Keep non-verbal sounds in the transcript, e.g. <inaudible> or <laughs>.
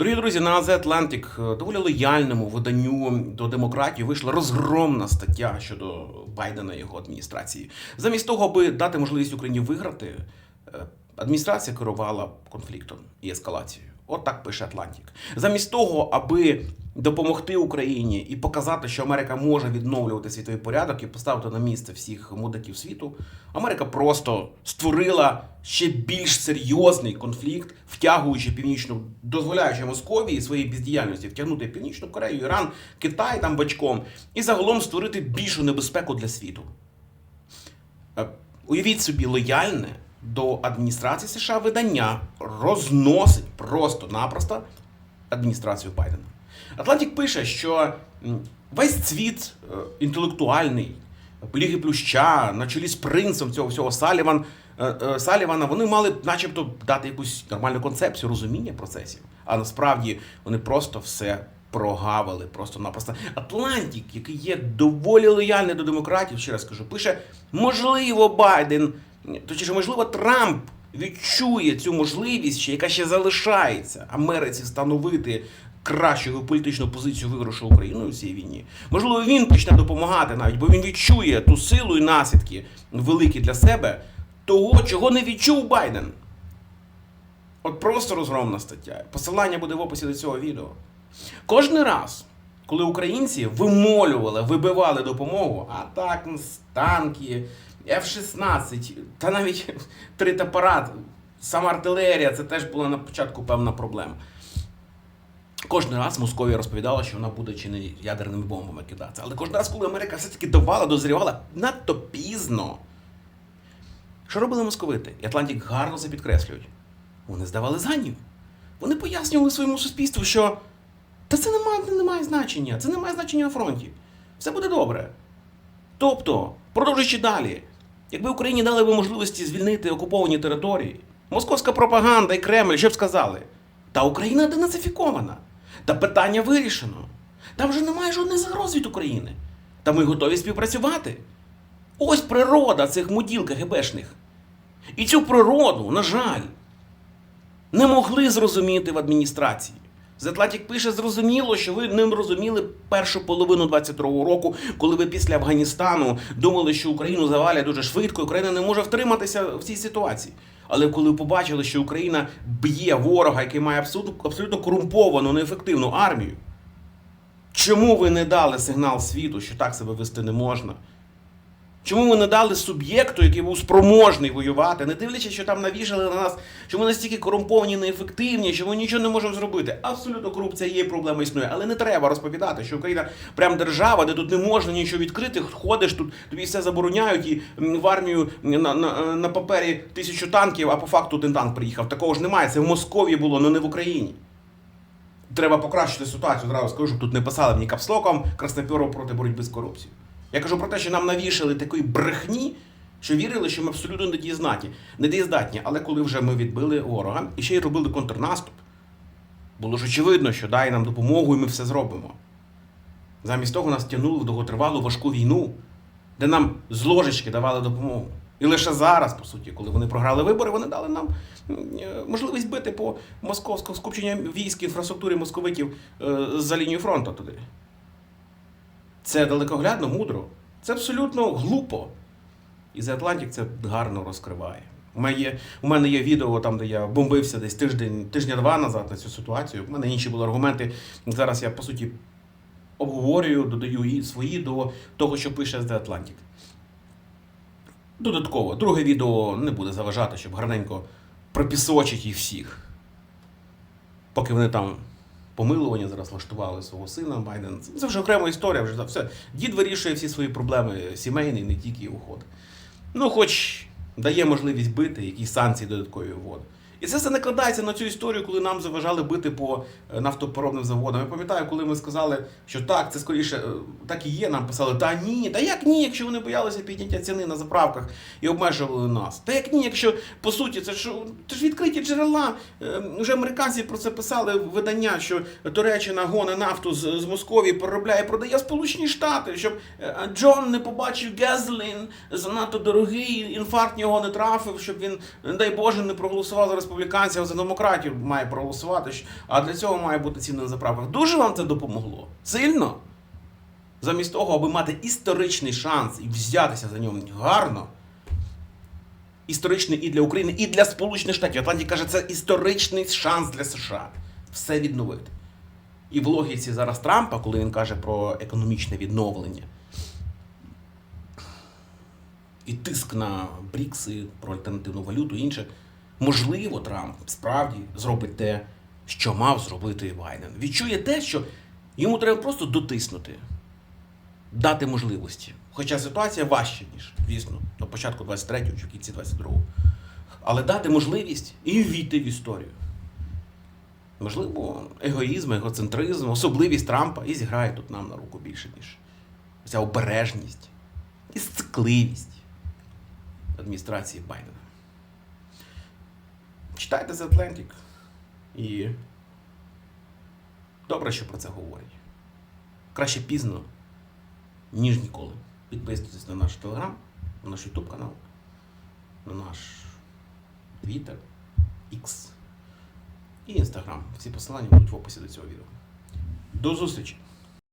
Дорогі друзі, на The Atlantic, е, доволі лояльному виданню до демократії вийшла розгромна стаття щодо Байдена і його адміністрації. Замість того, аби дати можливість Україні виграти, е, адміністрація керувала конфліктом і ескалацією. От так пише Атлантик. Замість того, аби допомогти Україні і показати, що Америка може відновлювати світовий порядок і поставити на місце всіх мудаків світу, Америка просто створила ще більш серйозний конфлікт, втягуючи північну, дозволяючи Московії своєї бездіяльності втягнути Північну Корею, Іран, Китай там бачком, і загалом створити більшу небезпеку для світу. Е, Уявіть собі лояльне до адміністрації США видання розносить просто-напросто адміністрацію Байдена. Атлантик пише, що весь цвіт е, інтелектуальний, Ліги Плюща, на чолі з принцем цього всього Саліван, е, е, Салівана, вони мали начебто дати якусь нормальну концепцію, розуміння процесів. А насправді вони просто все прогавили просто-напросто. Атлантик, який є доволі лояльний до демократів, ще раз кажу, пише: можливо, Байден, точніше, можливо, Трамп відчує цю можливість, яка ще залишається Америці становити кращу політичну позицію виграшу Україну у цій війні. Можливо, він почне допомагати навіть, бо він відчує ту силу і наслідки великі для себе того, чого не відчув Байден. От просто розгромна стаття. Посилання буде в описі до цього відео. Кожен раз, коли українці вимолювали, вибивали допомогу, а так танки, F-16, та навіть <laughs> тритапарат, сама артилерія, це теж була на початку певна проблема. Кожен раз Московія розповідала, що вона буде чи не ядерними бомбами кидатися. Але кожен раз, коли Америка все-таки давала, дозрівала надто пізно. Що робили московити? І Атлантик гарно це підкреслюють. Вони здавали задню. Вони пояснювали своєму суспільству, що та це не має, не має значення, це не має значення на фронті. Все буде добре. Тобто, продовжуючи далі, якби Україні дали би можливості звільнити окуповані території, московська пропаганда і Кремль що б сказали? Та Україна денацифікована. Та питання вирішено. Там вже немає жодних загроз від України. Та ми готові співпрацювати. Ось природа цих муділ КГБшних. І цю природу, на жаль, не могли зрозуміти в адміністрації. Зетлатік пише, зрозуміло, що ви не розуміли першу половину 22-го року, коли ви після Афганістану думали, що Україну завалять дуже швидко, Україна не може втриматися в цій ситуації. Але коли побачили, що Україна б'є ворога, який має абсолютно, абсолютно корумповану, неефективну армію, чому ви не дали сигнал світу, що так себе вести не можна? Чому ви не дали суб'єкту, який був спроможний воювати, не дивлячись, що там навішали на нас, що ми настільки корумповані, неефективні, що ми нічого не можемо зробити. Абсолютно корупція є, проблема існує, але не треба розповідати, що Україна прям держава, де тут не можна нічого відкрити. Ходиш тут, тобі все забороняють, і в армію на, на, на папері тисячу танків, а по факту один танк приїхав. Такого ж немає. Це в Московії було, але не в Україні. Треба покращити ситуацію. Зразу скажу, щоб тут не писали мені капслоком Красноперов проти боротьби з корупцією. Я кажу про те, що нам навішали такої брехні, що вірили, що ми абсолютно недієздатні. Недієздатні, але коли вже ми відбили ворога і ще й робили контрнаступ, було ж очевидно, що дай нам допомогу і ми все зробимо. Замість того нас тягнули в довготривалу важку війну, де нам з ложечки давали допомогу. І лише зараз, по суті, коли вони програли вибори, вони дали нам е, можливість бити по московському скупченню військ інфраструктурі московитів е, за лінію фронту туди. Це далекоглядно, мудро. Це абсолютно глупо. І The Atlantic це гарно розкриває. У мене є, у мене є відео, там, де я бомбився десь тиждень, тижня-два назад на цю ситуацію. У мене інші були аргументи. Зараз я, по суті, обговорюю, додаю свої до того, що пише The Atlantic. Додатково, друге відео не буде заважати, щоб гарненько пропісочити їх всіх. Поки вони там помилування зараз влаштували свого сина Байден. Це вже окрема історія, вже все. Дід вирішує всі свої проблеми сімейні, не тільки уход. Ну, хоч дає можливість бити, якісь санкції додаткові вводить. І це все накладається на цю історію, коли нам заважали бити по е, нафтопереробним заводам. Я пам'ятаю, коли ми сказали, що так, це скоріше е, так і є. Нам писали, та ні, та як ні, якщо вони боялися підняття ціни на заправках і обмежували нас. Та як ні, якщо по суті це ж це ж відкриті джерела. Е, Вже американці про це писали видання, що Туреччина гоне нафту з, з Московії, переробляє, продає Сполучені Штати, щоб Джон не побачив Гезлін, занадто дорогий, інфаркт в нього не трафив, щоб він, не дай Боже, не проголосував зараз республіканців, за демократів має проголосувати, а для цього має бути ціна заправка. Дуже вам це допомогло? Сильно? Замість того, аби мати історичний шанс і взятися за нього гарно. Історичний і для України, і для Сполучених Штатів. Атлантик каже, це історичний шанс для США все відновити. І в логіці зараз Трампа, коли він каже про економічне відновлення, і тиск на Брікси, про альтернативну валюту і інше, можливо, Трамп справді зробить те, що мав зробити Байден. Відчує те, що йому треба просто дотиснути, дати можливості. Хоча ситуація важча, ніж, звісно, на початку 23-го чи в кінці 22-го. Але дати можливість і ввійти в історію. Можливо, егоїзм, егоцентризм, особливість Трампа і зіграє тут нам на руку більше, ніж ця обережність і сцикливість адміністрації Байдена. Читайте The Atlantic і добре, що про це говорять. Краще пізно, ніж ніколи. Підписуйтесь на наш телеграм, на наш YouTube канал, на наш Twitter, X і Instagram. Всі посилання будуть в описі до цього відео. До зустрічі!